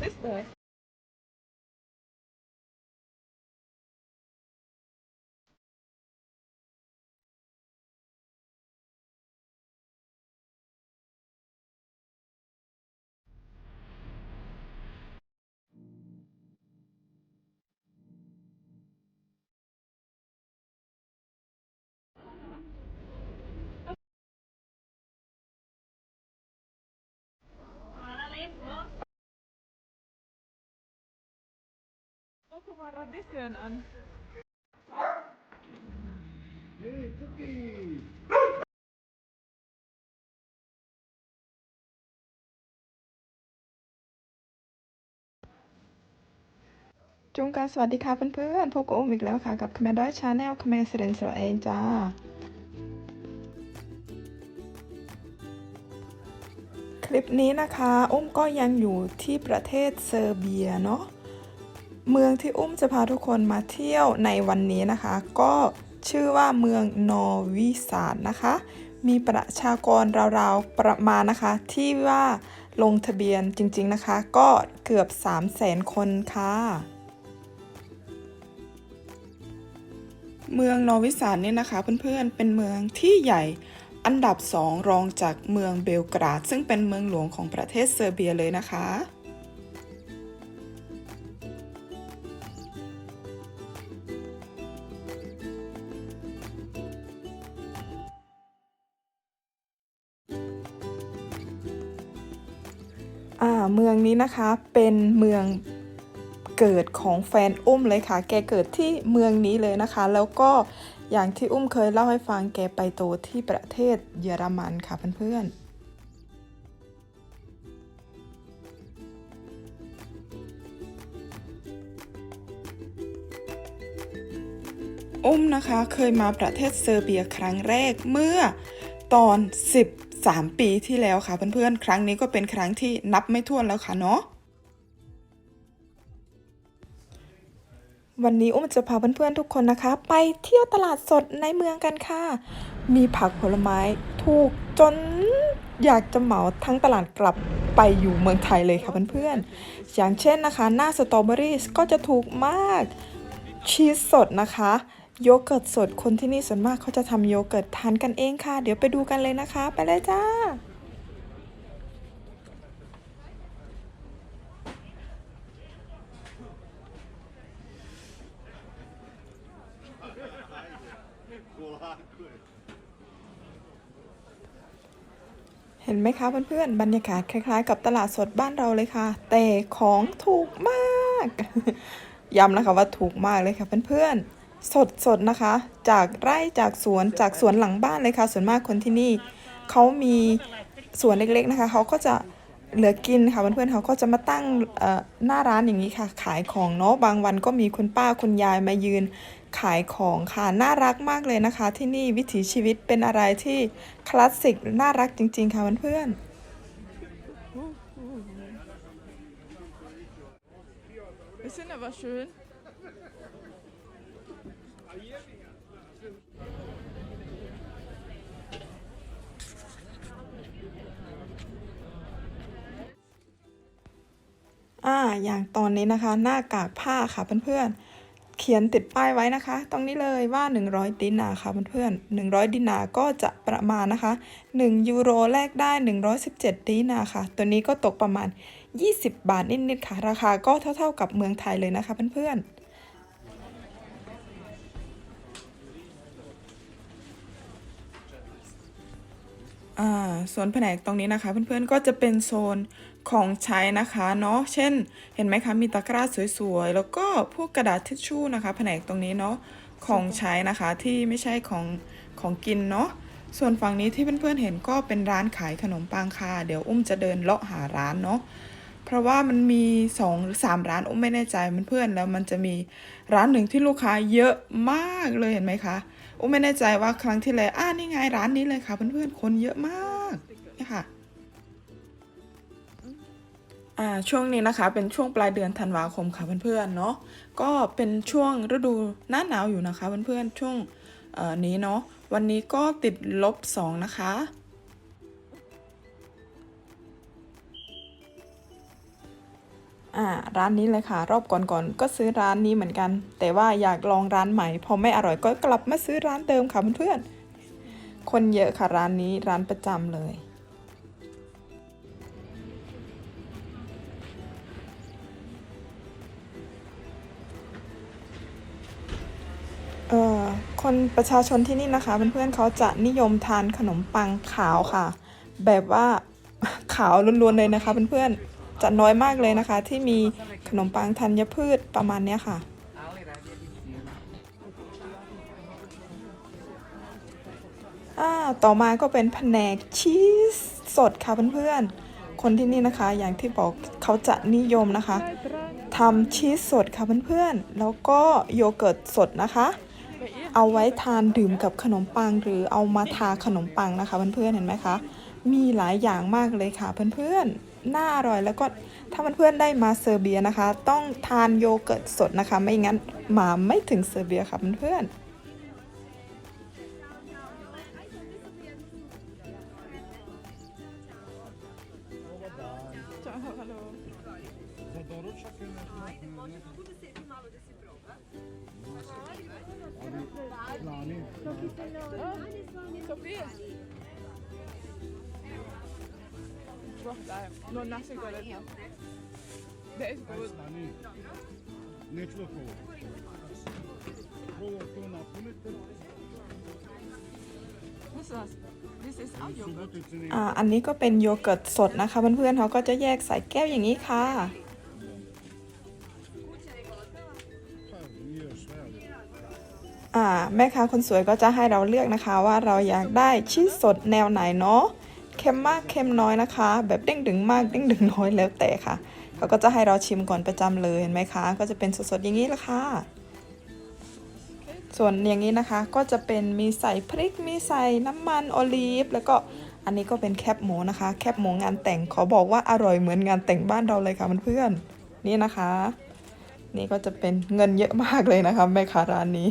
sister. Guck mal Radieschen an. จุงกันสวัสดีค่ะเพื่อนๆพบกับอุ้มอีกแล้วค่ะ กับคแมด้อยชาแนลคแมเซเรนสระเองจ้าคลิปนี้นะคะ อุ้มก็ยังอยู่ที่ประเทศเซอร์เบียเนาะ เมืองที่อุ้มจะพาทุกคนมาเที่ยวในวันนี้นะคะ ก็ชื่อว่าเมืองนอร์วิสาดนะคะ มีประชากรราวๆประมาณนะคะ ที่ว่าลงทะเบียนจริงๆนะคะ ก็เกือบ 3 0 0 0 0 0 คนค่ะ เมืองนอร์วิสานเนี่ยนะคะเพื่อนๆเป็นเมืองที่ใหญ่อันดับสองรองจากเมืองเบลกราด ซึ่งเป็นเมืองหลวงของประเทศเซอร์เบียเลยนะคะ มืองนี้นะคะเป็นเมืองเกิดของแฟนอุ้มเลยค่ะ แกเกิดที่เมืองนี้เลยนะคะ แล้วก็อย่างที่อุ้มเคยเล่าให้ฟังแกไปโตที่ประเทศเยอรมันค่ะเพื่อนๆอุ้มนะคะเคยมาประเทศเซอร์เบียครั้งแรกเมื่อตอน 3 ปีที่แล้วค่ะเพื่อนๆ ครั้งนี้ก็เป็นครั้งที่นับไม่ถ้วนแล้วค่ะเนาะวันนี้อุ้มจะพาเพื่อนๆทุกคนนะคะ ไปเที่ยวตลาดสดในเมืองกันค่ะ มีผักผลไม้ถูกจนอยากจะเหมาทั้งตลาดกลับไปอยู่เมืองไทยเลยค่ะเพื่อนๆ อย่างเช่นนะคะ หน้าสตรอเบอรี่ก็จะถูกมากชีสสดนะคะ โยเกิร์ตสดคนที่นี่ส่วนมากเขาจะทำโยเกิร์ตทานกันเองค่ะ เดี๋ยวไปดูกันเลยนะคะ ไปเลยจ้า เห็นไหมคะเพื่อนๆบรรยากาศคล้ายๆ กับตลาดสดบ้านเราเลยค่ะ แต่ของถูกมาก ย้ำนะคะว่าถูกมากเลยค่ะเพื่อนๆ สดๆนะคะ จากไร่จากสวนจากสวนหลังบ้านเลยค่ะ ส่วนมากคนที่นี่เขามีสวนเล็กๆนะคะเขาก็จะเหลือกินค่ะเพื่อนๆเขาก็จะมาตั้งหน้าร้านอย่างนี้ค่ะ ขายของเนาะบางวันก็มีคุณป้าคุณยายมายืนขายของค่ะน่ารักมากเลยนะคะ ที่นี่วิถีชีวิตเป็นอะไรที่คลาสสิกน่ารักจริง ๆ ค่ะเพื่อนๆ Die sind aber schön. อ่าอย่างตอนนี้นะคะ หน้ากากผ้าค่ะเพื่อนๆเขียนติดป้ายไว้นะคะ ตรงนี้เลยว่า 100 ดินาค่ะเพื่อนๆ100 ดินาก็จะประมาณนะคะ 1 ยูโรแลกได้ 117 ดินาค่ะ ตัวนี้ก็ตกประมาณ 20 บาทนิดๆค่ะ ราคาก็เท่าๆกับเมืองไทยเลยนะคะเพื่อนๆ ส่วนแผนกตรงนี้นะคะ เพื่อนๆก็จะเป็นโซนของใช้นะคะเนาะเช่น เห็นไหมคะมีตะกร้าสวยๆ แล้วก็พวกกระดาษทิชชู่นะคะ แผนกตรงนี้เนาะของใช้นะคะที่ไม่ใช่ของของกินเนาะส่วนฝั่งนี้ที่เพื่อนๆเห็นก็เป็นร้านขายขนมปังค่ะ เดี๋ยวอุ้มจะเดินเลาะหาร้านเนาะเพราะว่ามันมีสองหรือสามร้านอุ้มไม่แน่ใจเพื่อนๆแล้วมันจะมีร้านหนึ่งที่ลูกค้าเยอะมากเลยเห็นไหมคะ อุ้มไม่แน่ใจว่าครั้งที่แล้วอ่านี่ไงร้านนี้เลยค่ะเพื่อนๆคนเยอะมากนี่ค่ะอ่าช่วงนี้นะคะเป็นช่วงปลายเดือนธันวาคมค่ะเพื่อนๆเนาะก็เป็นช่วงฤดูหน้าหนาวอยู่นะคะเพื่อนๆช่วงเอ่อนี้เนาะวันนี้ก็ติดลบสองนะคะ อ่าร้านนี้เลยค่ะ รอบก่อนๆก็ซื้อร้านนี้เหมือนกัน แต่ว่าอยากลองร้านใหม่ พอไม่อร่อยก็กลับมาซื้อร้านเดิมค่ะเพื่อนๆคนเยอะค่ะร้านนี้ร้านประจำเลยเอ่อคนประชาชนที่นี่นะคะเพื่อนๆเขาจะนิยมทานขนมปังขาวค่ะ แบบว่าขาวล้วนๆเลยนะคะเพื่อนๆ จะน้อยมากเลยนะคะ ที่มีขนมปังธัญพืชประมาณนี้ค่ะ ต่อมาก็เป็นแผนกชีสสดค่ะเพื่อนๆ คนที่นี่นะคะ อย่างที่บอกเขาจะนิยมนะคะทำชีสสดค่ะเพื่อนๆ แล้วก็โยเกิร์ตสดนะคะ เอาไว้ทานดื่มกับขนมปัง หรือเอามาทาขนมปังนะคะเพื่อนๆ เห็นไหมคะ มีหลายอย่างมากเลยค่ะเพื่อนๆ น่าอร่อย แล้วก็ถ้าเพื่อนๆได้มาเซอร์เบียนะคะ ต้องทานโยเกิร์ตสดนะคะ ไม่งั้นมาไม่ถึงเซอร์เบียค่ะเพื่อนๆ provam. Prvo to napunite. This is this is our yogurt. Subotice ne อ่าอันนี้ก็เป็นโยเกิร์ตสดนะคะเพื่อนๆเขาก็จะแยกใส่แก้วอย่างนี้ค่ะ อ่าแม่ค้าคนสวยก็จะให้เราเลือกนะคะว่าเราอยากได้ชีสสดแนวไหนเนาะ ค็มมากเค็มน้อยนะคะ แบบเด้งดึงมากเด้งดึงน้อยแล้วแต่ค่ะ เขาก็จะให้เราชิมก่อนประจำเลยเห็นไหมคะ ก็จะเป็นสดๆอย่างนี้ละค่ะ ส่วนอย่างนี้นะคะก็จะเป็นมีใส่พริกมีใส่น้ำมันโอลีฟแล้วก็อันนี้ก็เป็นแคบหมูนะคะ แคบหมูงานแต่งขอบอกว่าอร่อยเหมือนงานแต่งบ้านเราเลยค่ะเพื่อนๆนี่นะคะ นี่ก็จะเป็นเงินเยอะมากเลยนะคะแม่ค้าร้านนี้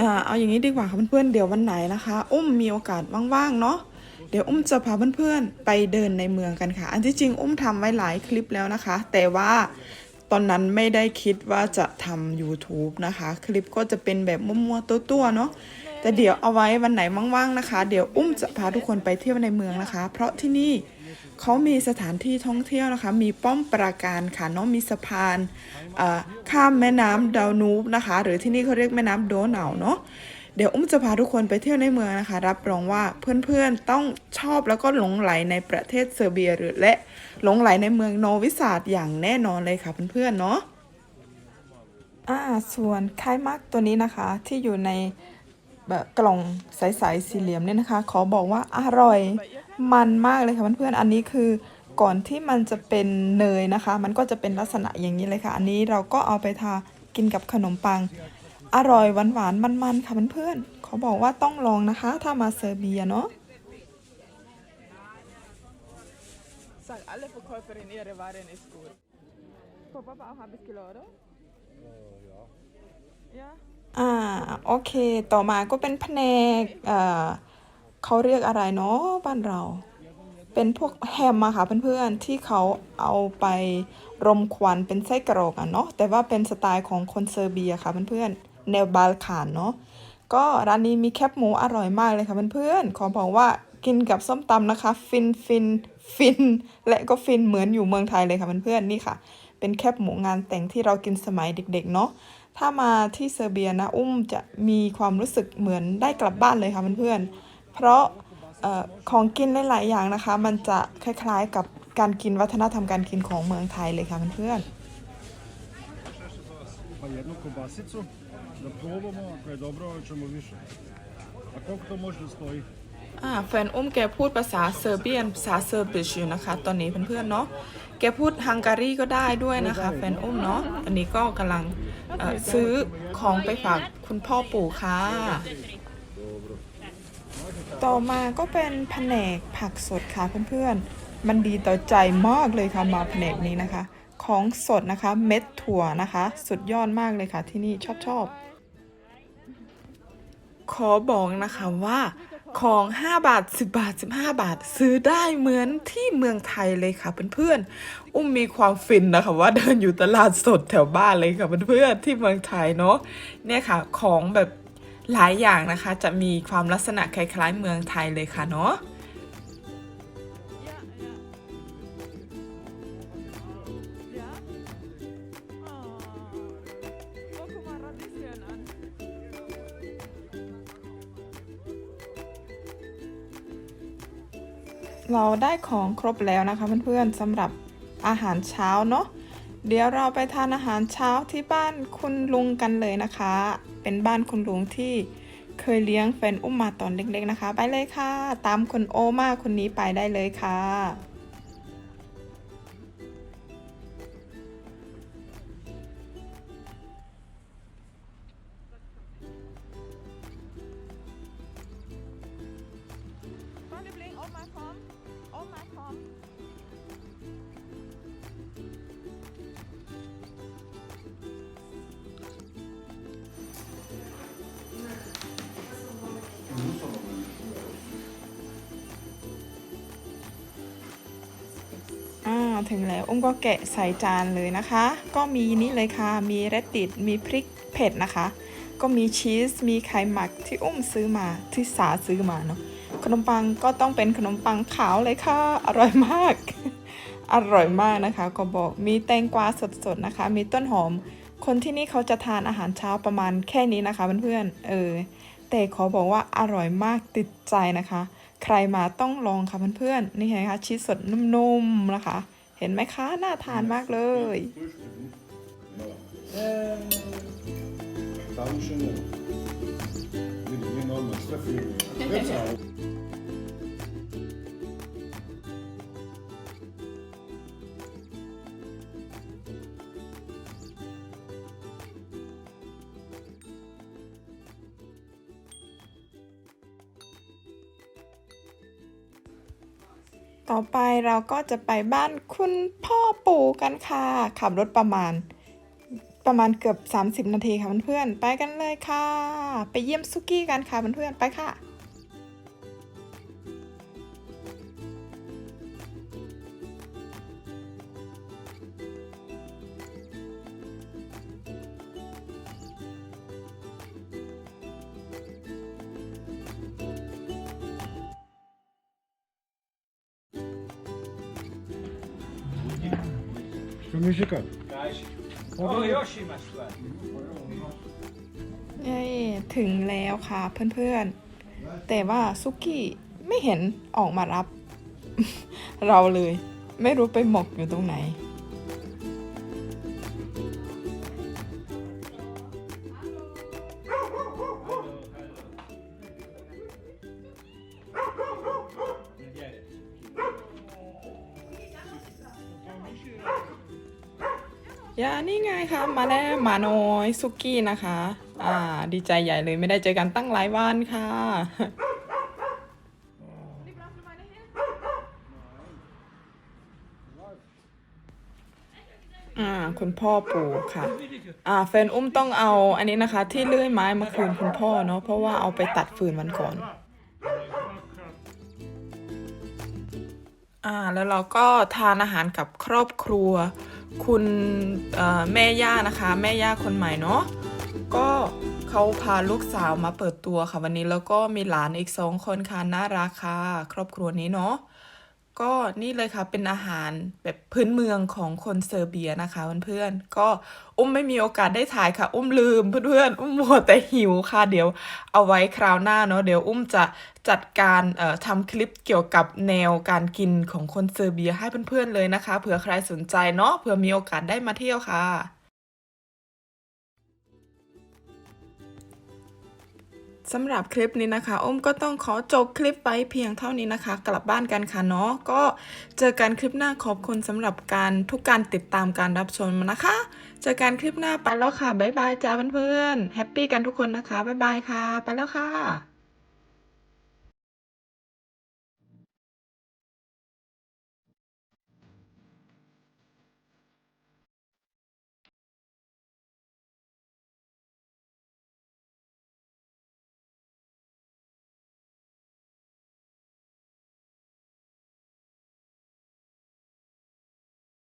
อ่าเอาอย่างนี้ดีกว่าค่ะเพื่อนๆเดี๋ยววันไหนนะคะ อุ้มมีโอกาสว่างๆเนาะเดี๋ยวอุ้มจะพาเพื่อนๆไปเดินในเมืองกันค่ะ อันที่จริงอุ้มทำไว้หลายคลิปแล้วนะคะ แต่ว่าตอนนั้นไม่ได้คิดว่าจะทำ YouTube นะคะ คลิปก็จะเป็นแบบมั่วๆตัวๆเนาะแต่เดี๋ยวเอาไว้วันไหนว่างๆนะคะ เดี๋ยวอุ้มจะพาทุกคนไปเที่ยวในเมืองนะคะ เพราะที่นี่ เขามีสถานที่ท่องเที่ยวนะคะ มีป้อมปราการค่ะเนาะมีสะพานข้ามแม่น้ำดาวนูบนะคะ หรือที่นี่เขาเรียกแม่น้ำโดนาวเนาะเดี๋ยวอุ้มจะพาทุกคนไปเที่ยวในเมืองนะคะ รับรองว่าเพื่อนๆต้องชอบแล้วก็หลงไหลในประเทศเซอร์เบียหรือและหลงไหลในเมืองโนวิสาดอย่างแน่นอนเลยค่ะเพื่อนๆเนาะอ่าส่วนไข่มักตัวนี้นะคะที่อยู่ใน แบบกล่องใสๆสี่เหลี่ยมเนี่ยนะคะ ขอบอกว่าอร่อยมันมากเลยค่ะเพื่อนๆอันนี้คือก่อนที่มันจะเป็นเนยนะคะ มันก็จะเป็นลักษณะอย่างนี้เลยค่ะ อันนี้เราก็เอาไปทากินกับขนมปัง อร่อยหวานๆมันๆค่ะเพื่อนๆขอบอกว่าต้องลองนะคะ ถ้ามาเซอร์เบียเนาะ Sag, alle Verkäufer in ihre Waren ist gut. Für Papa auch ein bisschen, oder? ja. Ja. อ่าโอเค ต่อมาก็เป็นแผนกเอ่อเขาเรียกอะไรเนาะบ้านเรา เป็นพวกแฮมอะค่ะเพื่อนๆที่เขาเอาไปรมควันเป็นไส้กรอกอะเนาะแต่ว่าเป็นสไตล์ของคนเซอร์เบียค่ะเพื่อนๆแนวบาลขานเนาะก็ร้านนี้มีแคบหมูอร่อยมากเลยค่ะเพื่อนๆขอบอกว่ากินกับส้มตำนะคะ ฟินฟินฟิน และก็ฟินเหมือนอยู่เมืองไทยเลยค่ะเพื่อนๆนี่ค่ะ เป็นแคบหมูงานแต่งที่เรากินสมัยเด็ก ๆ เนาะ ถ้ามาที่เซอร์เบียนะอุ้มจะมีความรู้สึกเหมือนได้กลับบ้านเลยค่ะเพื่อนๆ เพราะเออของกินหลายๆอย่างนะคะ มันจะคล้ายๆกับการกินวัฒนธรรมการกินของเมืองไทยเลยค่ะเพื่อนๆ Pa jednu kobasicu da probamo, ako je dobro ćemo više. A koliko to može da stoji? อ่าแฟนอุ้มแกพูดภาษาเซอร์เบียนภาษาเซอร์บิชอยู่นะคะ ตอนนี้เพื่อนๆเนาะแกพูดฮังการีก็ได้ด้วยนะคะ แฟนอุ้มเนาะตอนนี้ก็กำลัง เอ่อซื้อของไปฝากคุณพ่อปู่ค่ะ ต่อมาก็เป็นแผนกผักสดค่ะเพื่อนๆ มันดีต่อใจมากเลยค่ะมาแผนกนี้นะคะ ของสดนะคะเม็ดถั่วนะคะ สุดยอดมากเลยค่ะที่นี่ชอบชอบขอบอกนะคะว่า ของ 5 บาท 10 บาท 15 บาท ซื้อได้เหมือนที่เมืองไทยเลยค่ะเพื่อนๆอุ้มมีความฟินนะคะว่าเดินอยู่ตลาดสดแถวบ้านเลยค่ะเพื่อนๆที่เมืองไทยเนาะเนี่ยค่ะของแบบหลายอย่างนะคะ จะมีความลักษณะคล้ายๆ เมืองไทยเลยค่ะเนาะ เราได้ของครบแล้วนะคะเพื่อนๆสำหรับอาหารเช้าเนาะเดี๋ยวเราไปทานอาหารเช้าที่บ้านคุณลุงกันเลยนะคะ เป็นบ้านคุณลุงที่เคยเลี้ยงแฟนอุ้มมาตอนเล็กๆนะคะ ไปเลยค่ะ ตามคุณโอมาคนนี้ไปได้เลยค่ะ อ่าถึงแล้วอุ้มก็แกะใส่จานเลยนะคะ ก็มีนี่เลยค่ะ มีแรดดิตมีพริกเผ็ดนะคะ ก็มีชีส มีไข่หมักที่อุ้มซื้อมาที่สาซื้อมาเนาะขนมปังก็ต้องเป็นขนมปังขาวเลยค่ะ อร่อยมาก อร่อยมากนะคะ ก็บอกมีแตงกวาสดๆนะคะ มีต้นหอม คนที่นี่เขาจะทานอาหารเช้าประมาณแค่นี้นะคะเพื่อนๆเออแต่ขอบอกว่าอร่อยมากติดใจนะคะ ใครมาต้องลองค่ะเพื่อนๆนี่ไงคะชีสสดนุ่มๆนะคะ เห็นไหมคะ น่าทานมากเลย Savršeno. ต่อไปเราก็จะไปบ้านคุณพ่อปู่กันค่ะ ขับรถประมาณ ประมาณเกือบ 30 นาทีค่ะเพื่อนๆไปกันเลยค่ะ ไปเยี่ยมซุกี้กันค่ะเพื่อนๆไปค่ะ Što mi šika? Oh, Yoshi must well. เย้ถึงแล้วค่ะเพื่อนๆ แต่ว่าซุกี้ไม่เห็นออกมารับ เราเลย ไม่รู้ไปหมกอยู่ตรงไหน ยานี่ไงคะมาแล้วหมาน้อยซุกี้นะคะ อ่า ดีใจใหญ่เลยไม่ได้เจอกันตั้งหลายวันค่ะอ่าคุณพ่อปู่ค่ะ อ่าแฟนอุ้มต้องเอาอันนี้นะคะ ที่เลื่อยไม้มาคืนคุณพ่อเนาะเพราะว่าเอาไปตัดฟืนมันก่อน อ่าแล้วเราก็ทานอาหารกับครอบครัว คุณแม่ย่านะคะ แม่ย่าคนใหม่เนาะก็เขาพาลูกสาวมาเปิดตัวค่ะวันนี้แล้วก็มีหลานอีกสองคนค่ะน่ารักค่ะครอบครัวนี้เนาะ ก็นี่เลยค่ะเป็นอาหารแบบพื้นเมืองของคนเซอร์เบียนะคะเพื่อนๆก็อุ้มไม่มีโอกาสได้ถ่ายค่ะ อุ้มลืมเพื่อนๆอุ้มมัวแต่หิวค่ะ เดี๋ยวเอาไว้คราวหน้าเนาะเดี๋ยวอุ้มจะจัดการเอ่อทำคลิปเกี่ยวกับแนวการกินของคนเซอร์เบียให้เพื่อนๆเลยนะคะเผื่อใครสนใจเนาะเผื่อมีโอกาสได้มาเที่ยวค่ะ สำหรับคลิปนี้นะคะ อ้มก็ต้องขอจบคลิปไปเพียงเท่านี้นะคะ กลับบ้านกันค่ะเนาะก็เจอกันคลิปหน้าขอบคุณสำหรับการทุกการติดตามการรับชมนะคะ เจอกันคลิปหน้าไปแล้วค่ะบ๊ายบายจ้าเพื่อนๆแฮปปี้กันทุกคนนะคะบ๊ายบายค่ะ ไปแล้วค่ะ